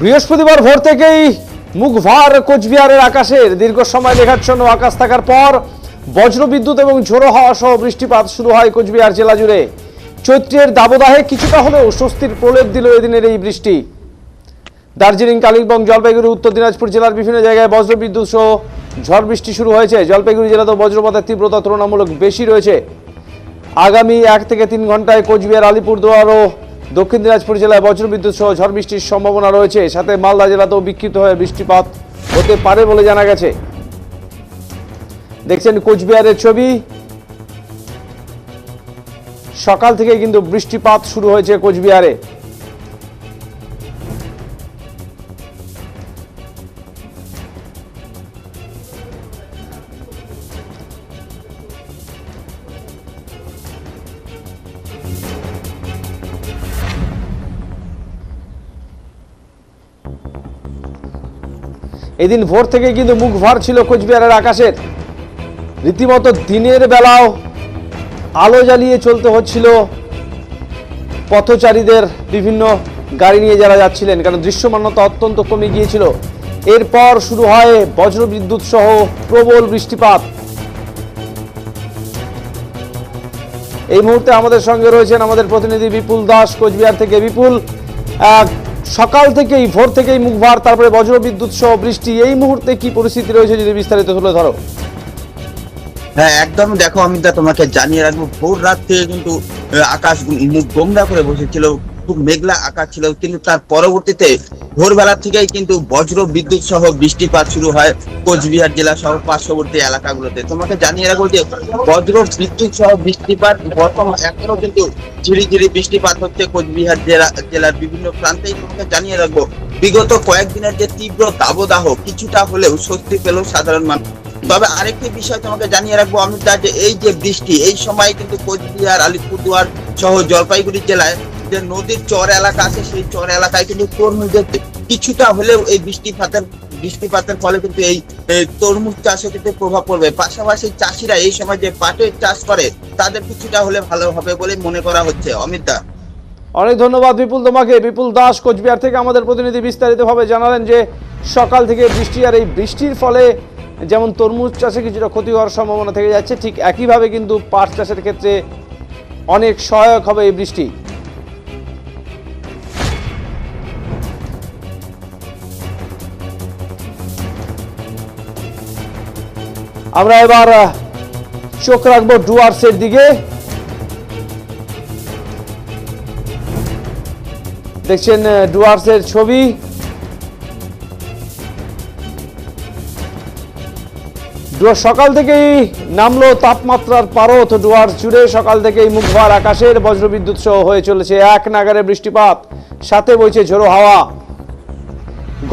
বৃহস্পতিবার ভোর থেকেই মুখ ভার কোচবিহারের আকাশের। দীর্ঘ সময় মেঘাচ্ছন্ন আকাশ থাকার পর বজ্রবিদ্যুৎ এবং ঝোড়ো হাওয়া সহ বৃষ্টিপাত শুরু হয় কোচবিহার জেলা জুড়ে। চৈত্রের দাবদাহে কিছুটা হলেও স্বস্তির প্রলেপ দিল এদিনের এই বৃষ্টি। দার্জিলিং, কালিম্পং, জলপাইগুড়ি, উত্তর দিনাজপুর জেলার বিভিন্ন জায়গায় বজ্রবিদ্যুৎ সহ ঝড় বৃষ্টি শুরু হয়েছে। জলপাইগুড়ি জেলাতেও বজ্রপাতের তীব্রতা তুলনামূলক বেশি রয়েছে। আগামী এক থেকে তিন ঘন্টায় কোচবিহার, আলিপুরদুয়ার ও দক্ষিণ দিনাজপুর জেলায় বজ্রবিদ্যুৎ সহ ঝড় বৃষ্টির সম্ভাবনা রয়েছে। সাথে মালদা জেলাতেও বিক্ষিপ্ত হয়ে বৃষ্টিপাত হতে পারে বলে জানা গেছে। দেখছেন কোচবিহারের ছবি। সকাল থেকে কিন্তু বৃষ্টিপাত শুরু হয়েছে কোচবিহারে। এদিন ভোর থেকে কিন্তু মুখ ভার ছিল কোচবিহারের আকাশের। রীতিমতো দিনের বেলাও আলো জ্বালিয়ে চলতে হচ্ছিল পথচারীদের বিভিন্ন গাড়ি নিয়ে যারা যাচ্ছিলেন, কারণ দৃশ্যমানতা অত্যন্ত কমে গিয়েছিল। এরপর শুরু হয় বজ্রবিদ্যুৎ সহ প্রবল বৃষ্টিপাত। এই মুহূর্তে আমাদের সঙ্গে রয়েছেন আমাদের প্রতিনিধি বিপুল দাস, কোচবিহার থেকে। বিপুল সকাল থেকেই, ভোর থেকেই মুখভার তারপরে বজ্রবিদ্যুৎ সহ বৃষ্টি। এই মুহূর্তে কি পরিস্থিতি রয়েছে যদি বিস্তারিত তুলে ধরো? হ্যাঁ একদম দেখো, আমি তোমাকে জানিয়ে রাখব, ভোর রাত থেকে কিন্তু আকাশ গোমরা করে বসেছিল। খুব মেঘলা আকাশ ছিল, কিন্তু তার পরবর্তীতে ভোরবেলা থেকেই কিন্তু বজ্র বিদ্যুৎ সহ বৃষ্টিপাত শুরু হয় কোচবিহার জেলা সহ পার্শ্ববর্তী এলাকাগুলোতে। তোমাকে জানিয়ে রাখব যে বজ্র বিদ্যুৎ সহ বৃষ্টিপাত বর্তমান এখনও কিন্তু ঝিরি ঝিরি বৃষ্টিপাত হচ্ছে কোচবিহার জেলা, জেলার বিভিন্ন প্রান্তেই। তোমাকে জানিয়ে রাখব, বিগত কয়েকদিনের যে তীব্র দাবদাহ কিছুটা হলেও স্বস্তি পেল সাধারণ মানুষ। তবে আরেকটি বিষয় তোমাকে জানিয়ে রাখব আমি, তা যে এই যে বৃষ্টি, এই সময় কিন্তু কোচবিহার, আলিপুরদুয়ার সহ জলপাইগুড়ি জেলায় যে নদীর চর এলাকা আছে, সেই চর এলাকায় কিন্তু তরমুজের কিছুটা হলেও এই বৃষ্টিপাতের বৃষ্টিপাতের ফলে কিন্তু এই তরমুজ চাষে কিন্তু প্রভাব পড়বে। পাশাপাশি চাষিরা এই সময় যে পাটের চাষ করে, তাদের কিছুটা হলে ভালো হবে বলে মনে করা হচ্ছে। অমিত দা। অনেক ধন্যবাদ বিপুল তোমাকে। বিপুল দাস কোচবিহার থেকে আমাদের প্রতিনিধি বিস্তারিতভাবে জানালেন যে, সকাল থেকে বৃষ্টি আর এই বৃষ্টির ফলে যেমন তরমুজ চাষে কিছুটা ক্ষতি হওয়ার সম্ভাবনা থেকে যাচ্ছে, ঠিক একইভাবে কিন্তু পাট চাষের ক্ষেত্রে অনেক সহায়ক হবে এই বৃষ্টি। আমরা এবার চোখ রাখব ডুয়ার্সের দিকে। দেখছেন ডুয়ার্সের ছবি। সকাল থেকেই নামলো তাপমাত্রার পারত ডুয়ার্স জুড়ে সকাল থেকেই মুখভার আকাশের বজ্রবিদ্যুৎ সহ হয়ে চলেছে এক নাগারে বৃষ্টিপাত, সাথে বইছে ঝোড়ো হাওয়া।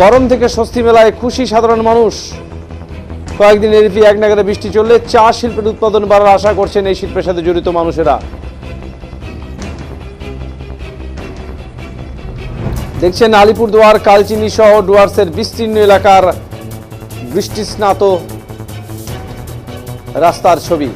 গরম থেকে স্বস্তি মেলায় খুশি সাধারণ মানুষ। কয়েকদিন এরপি এক নাগারে বৃষ্টি চললে চা শিল্পের উৎপাদন বাড়ার আশা করছেন এই শিল্পের সাথে জড়িত মানুষেরা। দেখছেন আলিপুরদুয়ার, কালচিনি সহ ডুয়ার্সের বিস্তীর্ণ এলাকার বৃষ্টিস্নাত রাস্তার ছবি।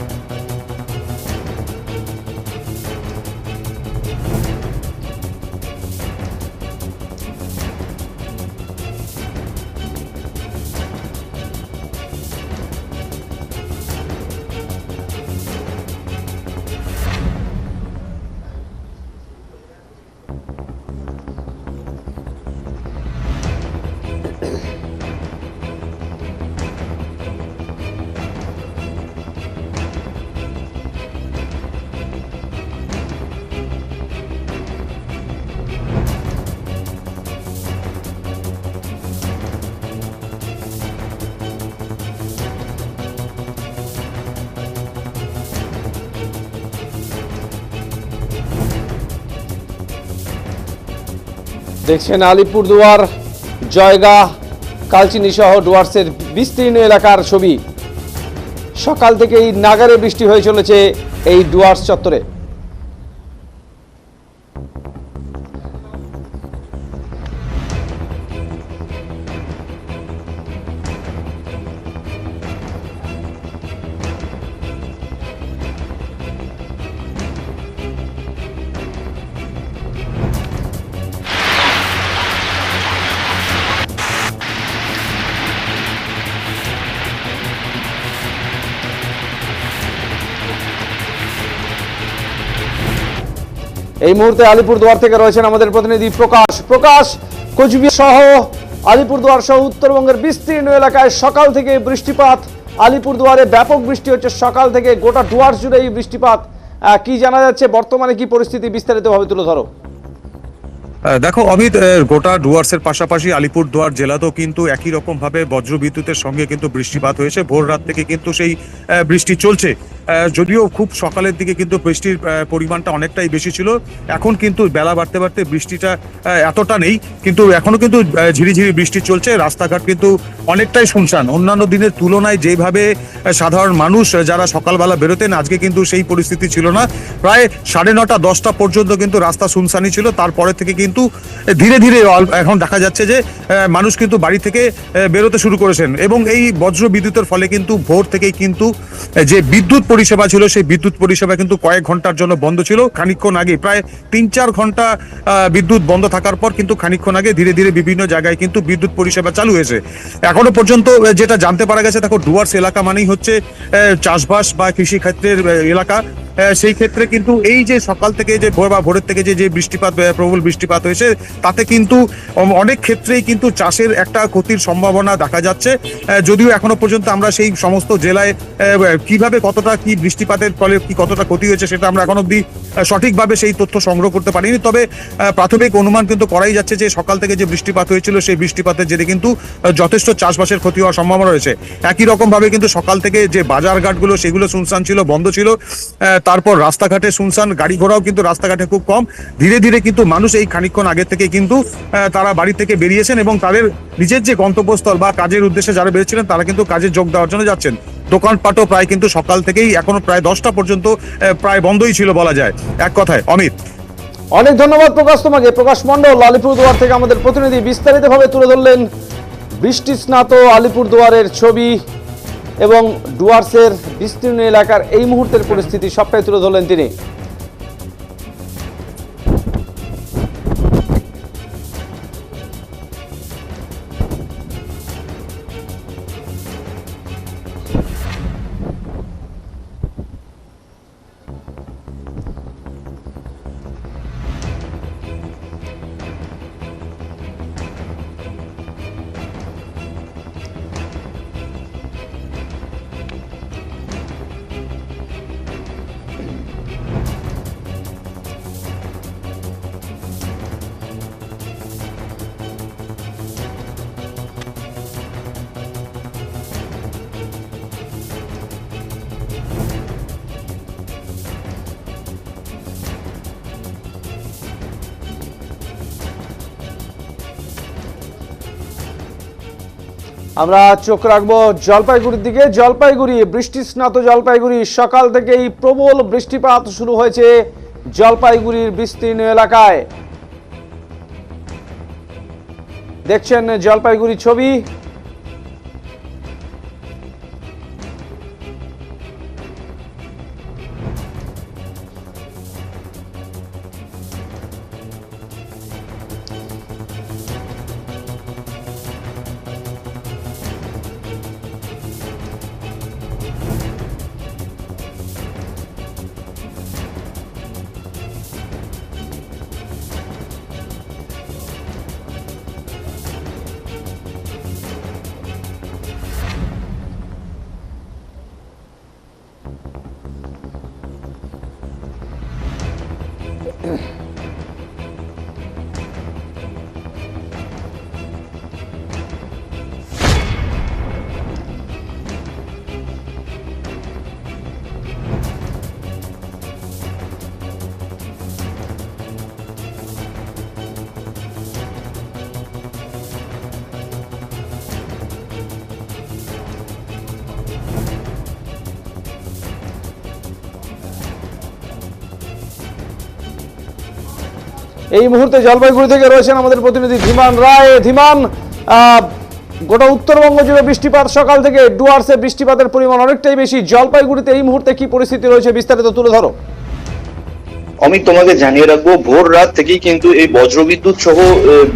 দেখছেন আলিপুরদুয়ার, জয়গা, কালচিনি সহ ডুয়ার্সের বিস্তীর্ণ এলাকার ছবি। সকাল থেকেই নাগারে বৃষ্টি হয়ে চলেছে এই ডুয়ার্স চত্বরে। এই মুহূর্তে আলিপুরদুয়ার থেকে রয়েছেন আমাদের প্রতিনিধি প্রকাশ। প্রকাশ, কোচবিহার সহ আলিপুরদুয়ার সহ উত্তরবঙ্গের বিস্তীর্ণ এলাকায় সকাল থেকে বৃষ্টিপাত, আলিপুরদুয়ারে ব্যাপক বৃষ্টি হচ্ছে সকাল থেকে গোটা ডুয়ার জুড়ে এই বৃষ্টিপাত। কি জানা যাচ্ছে, বর্তমানে কি পরিস্থিতি বিস্তারিতভাবে তুলে ধরো। দেখো, অমিত গোটা ডুয়ার্সের পাশাপাশি আলিপুরদুয়ার জেলাতেও কিন্তু একই রকম ভাবে বজ্রবিদ্যুতের সঙ্গে কিন্তু বৃষ্টিপাত হয়েছে। ভোর রাত থেকে কিন্তু সেই বৃষ্টি চলছে। যদিও খুব সকালের দিকে কিন্তু বৃষ্টির পরিমাণটা অনেকটাই বেশি ছিল। এখন কিন্তু বেলা বাড়তে বাড়তে বৃষ্টিটা এতটা নেই। কিন্তু এখনও কিন্তু ঝিরিঝিরি বৃষ্টি চলছে। রাস্তাঘাট কিন্তু অনেকটাই শুনশান। অন্যান্য দিনের তুলনায় যেভাবে সাধারণ মানুষ যারা সকালবেলা বেরোতেন, আজকে কিন্তু সেই পরিস্থিতি ছিল না। প্রায় সাড়ে নটা, দশটা পর্যন্ত কিন্তু রাস্তা শুনশানি ছিল। তারপরে থেকে কিন্তু ধীরে ধীরে এখন দেখা যাচ্ছে যে মানুষ কিন্তু বাড়ি থেকে বেরোতে শুরু করেছেন। এবং এই বজ্র বিদ্যুতের ফলে কিন্তু ভোর থেকেই কিন্তু যে বিদ্যুৎ পরিষেবা ছিল, সেই বিদ্যুৎ পরিষেবা কিন্তু কয়েক ঘণ্টার জন্য বন্ধ ছিল। খানিক্ষণ আগে, প্রায় তিন চার ঘণ্টা বিদ্যুৎ বন্ধ থাকার পর কিন্তু খানিক্ষণ আগে ধীরে ধীরে বিভিন্ন জায়গায় কিন্তু বিদ্যুৎ পরিষেবা চালু হয়েছে। এখনও পর্যন্ত যেটা জানতে পারা গেছে, দেখো, ডুয়ার্স এলাকা মানেই হচ্ছে চাষবাস বা কৃষিক্ষেত্রের এলাকা। সেই ক্ষেত্রে কিন্তু এই যে সকাল থেকে যে ভোর বা ভোরের থেকে যে যে বৃষ্টিপাত প্রবল বৃষ্টিপাত হয়েছে, তাতে কিন্তু অনেক ক্ষেত্রেই কিন্তু চাষের একটা ক্ষতির সম্ভাবনা দেখা যাচ্ছে। যদিও এখনও পর্যন্ত আমরা সেই সমস্ত জেলায় কীভাবে কতটা কি বৃষ্টিপাতের ফলে কি কতটা ক্ষতি হয়েছে সেটা আমরা এখন অব্দি সঠিকভাবে সেই তথ্য সংগ্রহ করতে পারিনি। তবে প্রাথমিক অনুমান কিন্তু করাই যাচ্ছে যে সকাল থেকে যে বৃষ্টিপাত হয়েছিল, সেই বৃষ্টিপাতের জেরে কিন্তু যথেষ্ট চাষবাসের ক্ষতি হওয়ার সম্ভাবনা রয়েছে। একই রকমভাবে কিন্তু সকাল থেকে যে বাজার ঘাটগুলো, সেগুলো শুনশান ছিল, বন্ধ ছিল। তারপর রাস্তাঘাটে শুনশান, গাড়ি ঘোড়াও কিন্তু রাস্তাঘাটে খুব কম। ধীরে ধীরে কিন্তু মানুষ এই খানিকক্ষণ আগে থেকে কিন্তু তারা বাড়ি থেকে বেরিয়েছেন এবং তাদের নিজের যে গন্তব্যস্থল বা কাজের উদ্দেশ্যে যারা বেরিয়েছিলেন তারা কিন্তু কাজে যোগ দেওয়ার জন্য যাচ্ছেন। দোকানপাটও প্রায় কিন্তু সকাল থেকেই এখনও প্রায় দশটা পর্যন্ত প্রায় বন্ধই ছিল বলা যায়। এক কথায়, অমিত। অনেক ধন্যবাদ প্রকাশ তোমাকে। প্রকাশ মণ্ডল আলিপুরদুয়ার থেকে আমাদের প্রতিনিধি বিস্তারিতভাবে তুলে ধরলেন বৃষ্টি স্নাত আলিপুরদুয়ারের ছবি এবং ডুয়ার্সের বিস্তীর্ণ এলাকার এই মুহূর্তের পরিস্থিতি সবটাই তুলে ধরলেন তিনি। আমরা চোখ রাখব জলপাইগুড়ির দিকে। জলপাইগুড়ি, বৃষ্টি স্নাত জলপাইগুড়ি। সকাল থেকেই প্রবল বৃষ্টিপাত শুরু হয়েছে জলপাইগুড়ির বিস্তীর্ণ এলাকায়। দেখছেন জলপাইগুড়ি ছবি। এই মুহূর্তে জলপাইগুড়ি থেকে রয়েছেন আমাদের প্রতিনিধি ধীমান রায়। ধীমান গোটা উত্তরবঙ্গ জুড়ে বৃষ্টিপাত, সকাল থেকে ডুয়ার্সে বৃষ্টিপাতের পরিমাণ অনেকটাই বেশি। জলপাইগুড়িতে এই মুহূর্তে কি পরিস্থিতি রয়েছে বিস্তারিত তুলে ধরো। আমি তোমাকে জানিয়ে রাখব, ভোর রাত থেকেই কিন্তু এই বজ্রবিদ্যুৎ সহ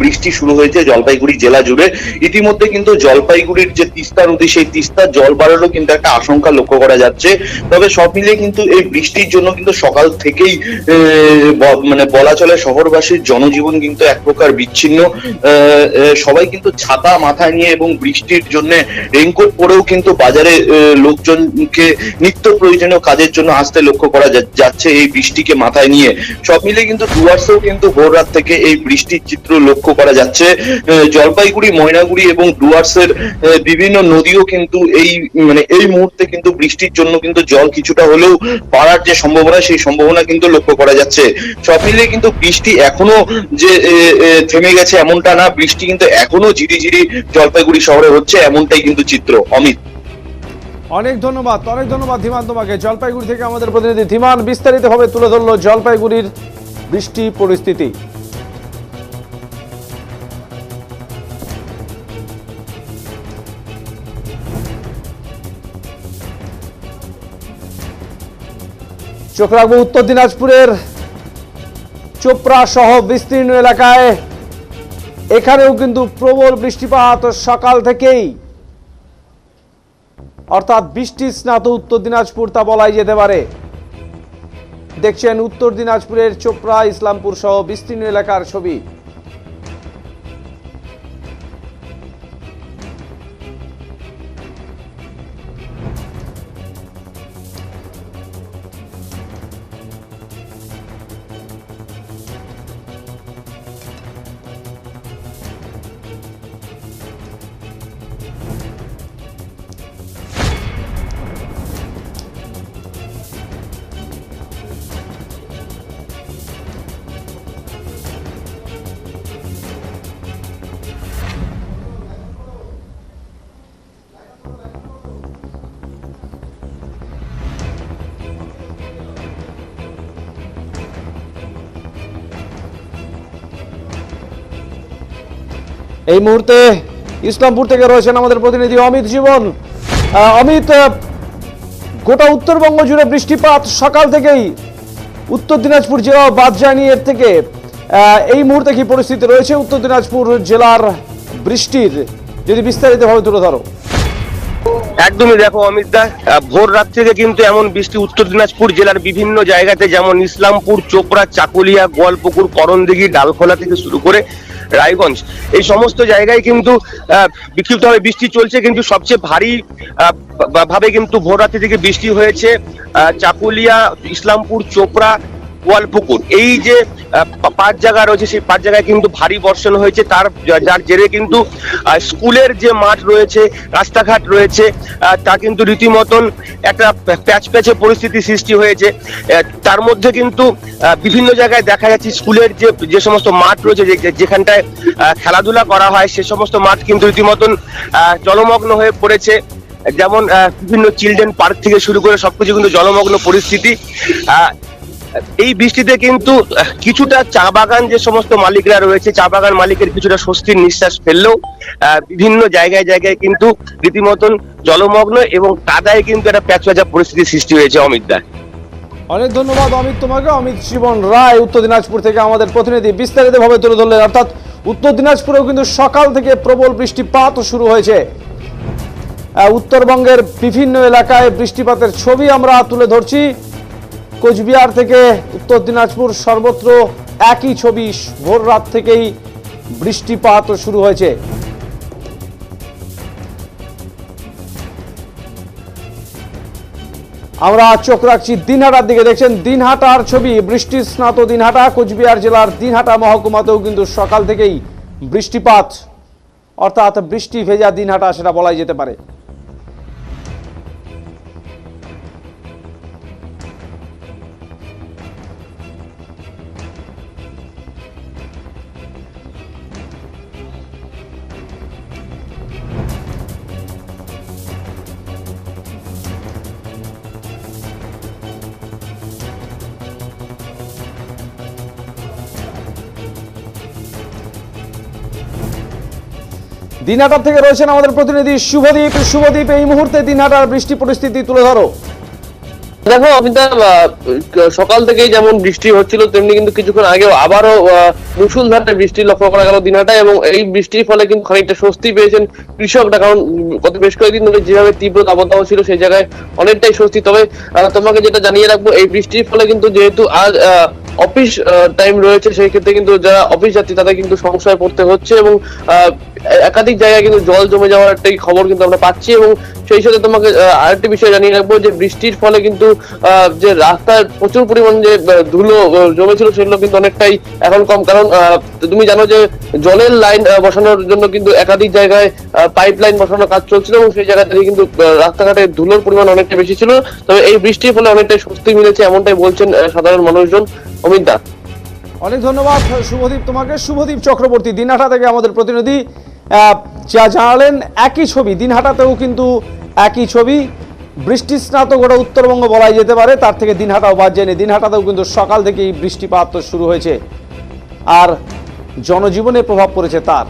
বৃষ্টি শুরু হয়েছে জলপাইগুড়ি জেলা জুড়ে। ইতিমধ্যে কিন্তু জলপাইগুড়ির যে তিস্তা নদী, সেই তিস্তার জল বাড়ারও কিন্তু একটা আশঙ্কা লক্ষ্য করা যাচ্ছে। তবে সব মিলিয়ে কিন্তু এই বৃষ্টির জন্য কিন্তু সকাল থেকেই মানে বলা চলে শহরবাসীর জনজীবন কিন্তু এক প্রকার বিচ্ছিন্ন। সবাই কিন্তু ছাতা মাথায় নিয়ে এবং বৃষ্টির জন্য রেইনকোট পরেও কিন্তু বাজারে লোকজনকে নিত্য প্রয়োজনীয় কাজের জন্য আসতে লক্ষ্য করা যাচ্ছে। এই বৃষ্টিকে মাথায় নিয়ে। সব মিলে কিন্তু ডুয়ার্সেও কিন্তু ভোর রাত থেকে এই বৃষ্টির চিত্র লক্ষ্য করা যাচ্ছে। জলপাইগুড়ি, ময়নাগুড়ি এবং ডুয়ার্সের বিভিন্ন নদীও কিন্তু এই মানে এই মুহূর্তে কিন্তু বৃষ্টির জন্য কিন্তু জল কিছুটা হলেও বাড়ার যে সম্ভাবনা, সেই সম্ভাবনা কিন্তু লক্ষ্য করা যাচ্ছে। সব মিলিয়ে কিন্তু বৃষ্টি এখনও যে থেমে গেছে এমনটা না। বৃষ্টি কিন্তু এখনও ঝিরিঝিরি জলপাইগুড়ি শহরে হচ্ছে এমনটাই কিন্তু চিত্র। অমিত। অনেক ধন্যবাদ অনেক ধন্যবাদ ধীমান তোমাকে। জলপাইগুড়ি থেকে আমাদের প্রতিনিধি ধীমান, বিস্তারিতভাবে তুলে ধরলো জলপাইগুড়ির বৃষ্টি পরিস্থিতি। চোখ রাখব উত্তর দিনাজপুরের চোপড়া সহ বিস্তীর্ণ এলাকায়। এখানেও কিন্তু প্রবল বৃষ্টিপাত সকাল থেকেই। অর্থাৎ বৃষ্টি স্নাত উত্তর দিনাজপুর তা বলাই যেতে পারে। দেখছেন উত্তর দিনাজপুরের চোপড়া, ইসলামপুর সহ বিস্তীর্ণ এলাকার ছবি। এই মুহূর্তে ইসলামপুর থেকে রয়েছেন আমাদের প্রতিনিধি অমিত জীবন। অমিত গোটা উত্তরবঙ্গ জুড়ে বৃষ্টিপাত সকাল থেকেই উত্তর দিনাজপুর জেলা বাদ যায়নি এর থেকে। এই মুহূর্তে কি পরিস্থিতি রয়েছে উত্তর দিনাজপুর জেলার বৃষ্টির? যদি বিস্তারিতভাবে তুলে ধরো। একদমই দেখো অমিত দা ভোর রাত থেকে কিন্তু এমন বৃষ্টি উত্তর দিনাজপুর জেলার বিভিন্ন জায়গাতে, যেমন ইসলামপুর, চোপড়া, চাকুলিয়া, গোয়ালপুকুর, করণদিঘি, ডালখোলা থেকে শুরু করে রায়গঞ্জ। এই সমস্ত জায়গায় কিন্তু বিক্ষিপ্তভাবে বৃষ্টি চলছে, কিন্তু সবচেয়ে ভারী ভাবে কিন্তু ভোর রাত্রি থেকে বৃষ্টি হয়েছে। চাকুলিয়া, ইসলামপুর, চোপড়া গোয়ালপুকুর এই যে পাঁচ জায়গা রয়েছে, সেই পাঁচ জায়গায় কিন্তু ভারী বর্ষণ হয়েছে। তার, যার জেরে কিন্তু স্কুলের যে মাঠ রয়েছে, রাস্তাঘাট রয়েছে তা কিন্তু রীতিমতন একটা প্যাচ প্যাচে পরিস্থিতি সৃষ্টি হয়েছে। তার মধ্যে কিন্তু বিভিন্ন জায়গায় দেখা যাচ্ছে স্কুলের যে যে সমস্ত মাঠ রয়েছে যেখানটায় খেলাধুলা করা হয়, সে সমস্ত মাঠ কিন্তু রীতিমতন জলমগ্ন হয়ে পড়েছে। যেমন বিভিন্ন চিলড্রেন পার্ক থেকে শুরু করে সবকিছু কিন্তু জলমগ্ন পরিস্থিতি। এই বৃষ্টিতে কিন্তু কিছুটা চা বাগান যে সমস্ত মালিকরা রয়েছে, চা বাগান মালিকের কিছুটা স্বস্তির নিঃশ্বাস ফেললেও বিভিন্ন জায়গায় জায়গায় কিন্তু রীতিমতন জলমগ্ন এবং কাদায় কিন্তু একটা প্যাচপ্যাচা পরিস্থিতি সৃষ্টি হয়েছে অমিতদা অনেক ধন্যবাদ অমিত তোমাকে। অমিত জীবন রায়, উত্তর দিনাজপুর থেকে আমাদের প্রতিনিধি। বিস্তারিতভাবে তুলে ধরলেন, অর্থাৎ উত্তর দিনাজপুরেও কিন্তু সকাল থেকে প্রবল বৃষ্টিপাত শুরু হয়েছে। উত্তরবঙ্গের বিভিন্ন এলাকায় বৃষ্টিপাতের ছবি আমরা তুলে ধরছি। কোচবিহার থেকে উত্তর দিনাজপুর সর্বত্র একই ছবি ভোর রাত থেকেই বৃষ্টিপাত শুরু হয়েছে। আমরা চোখ রাখছি দিনহাটার দিকে। দেখছেন, দিনহাটার ছবি বৃষ্টি স্নাত দিনহাটা, কোচবিহার জেলার দিনহাটা মহকুমাতেও কিন্তু সকাল থেকেই বৃষ্টিপাত, অর্থাৎ বৃষ্টি ভেজা দিনহাটা, সেটা বলাই যেতে পারে। দিনহাটার থেকে রয়েছেন আমাদের প্রতিনিধি শুভদীপ। শুভদীপ এই মুহূর্তে দিনহাটার বৃষ্টি পরিস্থিতি তুলে ধরো। দেখো অমিতাভ আহ, সকাল থেকেই যেমন বৃষ্টি হচ্ছিল তেমনি কিন্তু কিছুক্ষণ আগেও আবারও আহ, মুষলধারে বৃষ্টি লক্ষ্য করা গেল দিনহাটায় এবং এই বৃষ্টির ফলে কিন্তু খানিকটা স্বস্তি পেয়েছেন কৃষকরা। কারণ গত বেশ কয়েকদিন ধরে যেভাবে তীব্র দাবদাহ ছিল সেই জায়গায় অনেকটাই স্বস্তি। তবে তোমাকে যেটা জানিয়ে রাখব এই বৃষ্টির ফলে কিন্তু যেহেতু আজ অফিস টাইম রয়েছে সেই ক্ষেত্রে কিন্তু যারা অফিস যাত্রী তাদের কিন্তু সমস্যায় পড়তে হচ্ছে এবং একাধিক জায়গায় কিন্তু জল জমে যাওয়ার একটাই খবর কিন্তু আমরা পাচ্ছি এবং সেই সাথে তোমাকে আরেকটি বিষয় জানিয়ে রাখব যে বৃষ্টির ফলে কিন্তু যে রাস্তায় প্রচুর পরিমাণ যে ধুলো জমেছিল সেগুলো কিন্তু অনেকটাই এখন কম। কারণ তুমি জানো যে জলের লাইন বসানোর জন্য কিন্তু একাধিক জায়গায় পাইপ লাইন বসানোর কাজ চলছিল এবং সেই জায়গা থেকে কিন্তু রাস্তাঘাটে ধুলোর পরিমাণ অনেকটা বেশি ছিল। তবে এই বৃষ্টির ফলে অনেকটাই স্বস্তি মিলেছে, এমনটাই বলছেন সাধারণ মানুষজন। অমিত দা। অনেক ধন্যবাদ, শুভদীপ তোমাকে। শুভদীপ চক্রবর্তী দিনহাটা থেকে আমাদের প্রতিনিধি। যা জানালেন একই ছবি দিন দিনহাটাতেও কিন্তু একই ছবি। বৃষ্টি স্নাত গোটা উত্তরবঙ্গ বলাই যেতে পারে, তার থেকে দিন দিনহাটাও বাদ যায়নি। দিনহাটাতেও কিন্তু সকাল থেকেই বৃষ্টিপাত শুরু হয়েছে। আর জনজীবনে প্রভাব পড়েছে তার।